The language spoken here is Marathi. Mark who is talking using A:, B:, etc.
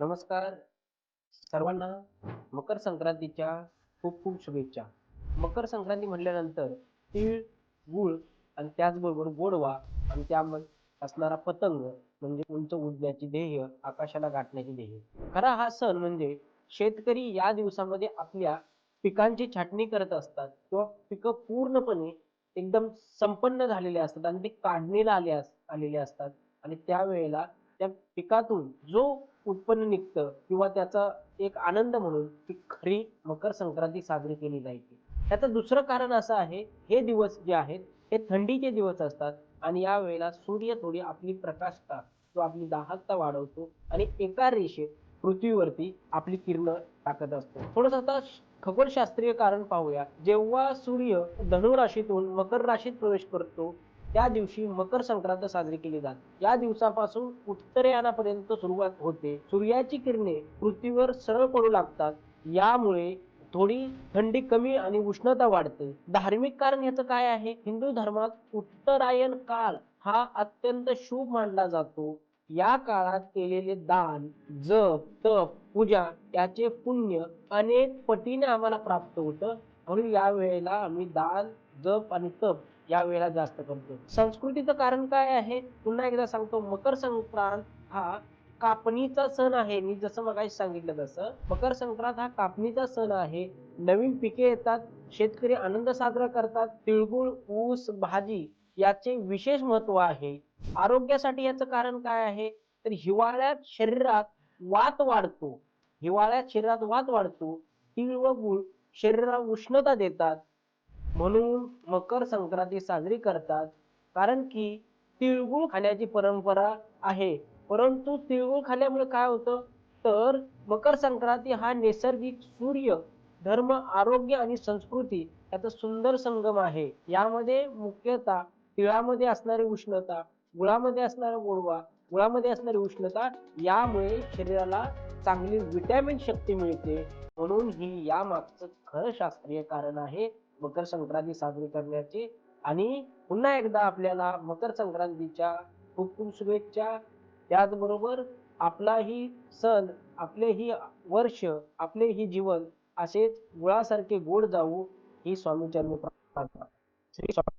A: नमस्कार. सर्वांना मकर संक्रांतीच्या खूप खूप शुभेच्छा. मकर संक्रांती म्हटल्यानंतर तीळ गुळ आणि त्याचबरोबर गोडवा आणि त्यामध्ये असणारा पतंग म्हणजे उंच उडण्याची ध्येय आकाशाला गाठण्याची ध्येय खरा हा सण म्हणजे शेतकरी या दिवसामध्ये आपल्या पिकांची छाटणी करत असतात किंवा पिकं पूर्णपणे एकदम संपन्न झालेले असतात आणि ते काढणीला आले अस- आलेले असतात. आणि त्यावेळेला त्या पिकातून जो उत्पन्न निघतं किंवा त्याचा एक आनंद म्हणून ती खरी मकर संक्रांती साजरी केली जायची. त्याचं दुसरं कारण असं आहे हे दिवस जे आहेत हे थंडीचे दिवस असतात आणि या वेळेला सूर्य थोडी आपली प्रकाशता तो आपली दाहकता वाढवतो आणि एका रेषेत पृथ्वीवरती आपली किरण टाकत असतो. थोडस आता खगोलशास्त्रीय कारण पाहूया. जेव्हा सूर्य धनुराशीतून मकर राशीत प्रवेश करतो त्या दिवशी मकर संक्रांत साजरी केली जाते. या दिवसापासून उत्तरायणापर्यंत सुरुवात होते. सूर्याची किरणे पृथ्वीवर सरळ पडू लागतात. यामुळे थोडी थंडी कमी आणि उष्णता वाढते. धार्मिक कारण याचं काय आहे? हिंदू धर्मात उत्तरायण काळ हा अत्यंत शुभ मानला जातो. या काळात केलेले दान जप तप पूजा याचे पुण्य अनेक पटीने आम्हाला प्राप्त होतं. म्हणून या वेळेला आम्ही दान जप आणि तप या वेळेला जास्त करतो संस्कृतीचं कारण काय आहे? पुन्हा एकदा सांगतो मकर संक्रांत हा कापणीचा सण आहे. मी जसं मगाशी सांगितलं तसं मकर संक्रांत हा कापणीचा सण आहे. नवीन पिके येतात शेतकरी आनंद साजरा करतात. तिळगुळ ऊस भाजी याचे विशेष महत्त्व आहे. आरोग्यासाठी याचं कारण काय आहे? तर हिवाळ्यात शरीरात वात वाढतो. हिवाळ्यात शरीरात वात वाढतो. तीळ व गुळ शरीराला उष्णता देतात. म्हणून मकर संक्रांती साजरी करतात. कारण की तिळगुळ खाण्याची परंपरा आहे. परंतु तिळगुळ खाल्ल्यामुळे काय होतं? तर मकर संक्रांती हा नैसर्गिक सूर्य धर्म आरोग्य आणि संस्कृती याचा सुंदर संगम आहे. यामध्ये मुख्यतः तिळामध्ये असणारी उष्णता गुळामध्ये असणारा गोडवा गुळामध्ये असणारी उष्णता यामुळे शरीराला चांगली विटॅमिन शक्ती मिळते. म्हणून ही यामागचं खरं शास्त्रीय कारण आहे मकर संक्रांती साजरी करण्याची. आणि पुन्हा एकदा आपल्याला मकर संक्रांतीच्या खूप खूप शुभेच्छा. त्याचबरोबर आपला ही सण आपले ही वर्ष आपले ही जीवन असेच गुळासारखे गोड जाऊ ही स्वामीचरणी प्रार्थना. श्री स्वामी